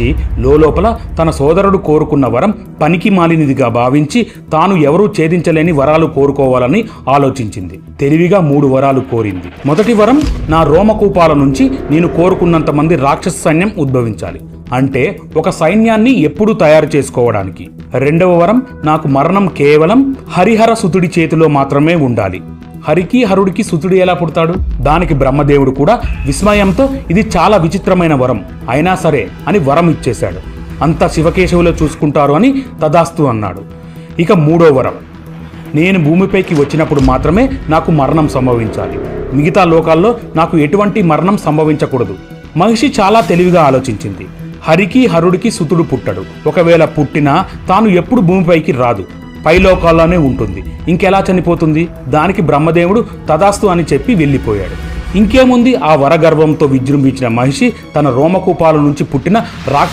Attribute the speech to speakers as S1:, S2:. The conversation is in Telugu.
S1: మహర్షి లోపల తన సోదరుడు కోరుకున్న వరం పనికి మాలినదిగా భావించి తాను ఎవరూ ఛేదించలేని వరాలు కోరుకోవాలని ఆలోచించింది. తెలివిగా మూడు వరాలు కోరింది. మొదటి వరం నా రోమకూపాల నుంచి నేను కోరుకున్నంత మంది రాక్షస సైన్యం ఉద్భవించాలి. అంటే ఒక సైన్యాన్ని ఎప్పుడూ తయారు చేసుకోవడానికి. రెండవ వరం నాకు మరణం కేవలం హరిహర సుతుడి చేతిలో మాత్రమే ఉండాలి. హరికి హరుడికి సుతుడు ఎలా పుడతాడు? దానికి బ్రహ్మదేవుడు కూడా విస్మయంతో ఇది చాలా విచిత్రమైన వరం. అయినా సరే అని వరం ఇచ్చేశాడు. అంతా శివకేశవులో చూసుకుంటారు అని తదాస్తు అన్నాడు. ఇక మూడో వరం. నేను భూమిపైకి వచ్చినప్పుడు మాత్రమే నాకు మరణం సంభవించాలి. మిగతా లోకాల్లో నాకు ఎటువంటి మరణం సంభవించకూడదు. మహిషి చాలా తెలివిగా ఆలోచించింది. హరికి హరుడికి సుతుడు పుట్టడు. ఒకవేళ పుట్టినా తాను ఎప్పుడు భూమిపైకి రాదు. పైలోకాల్లోనే ఉంటుంది. ఇంకెలా చనిపోతుంది? దానికి బ్రహ్మదేవుడు తదాస్తు అని చెప్పి వెళ్ళిపోయాడు. ఇంకేముంది? ఆ వరగర్వంతో విజృంభించిన మహిషి తన రోమకూపాల నుంచి పుట్టిన రాక్ష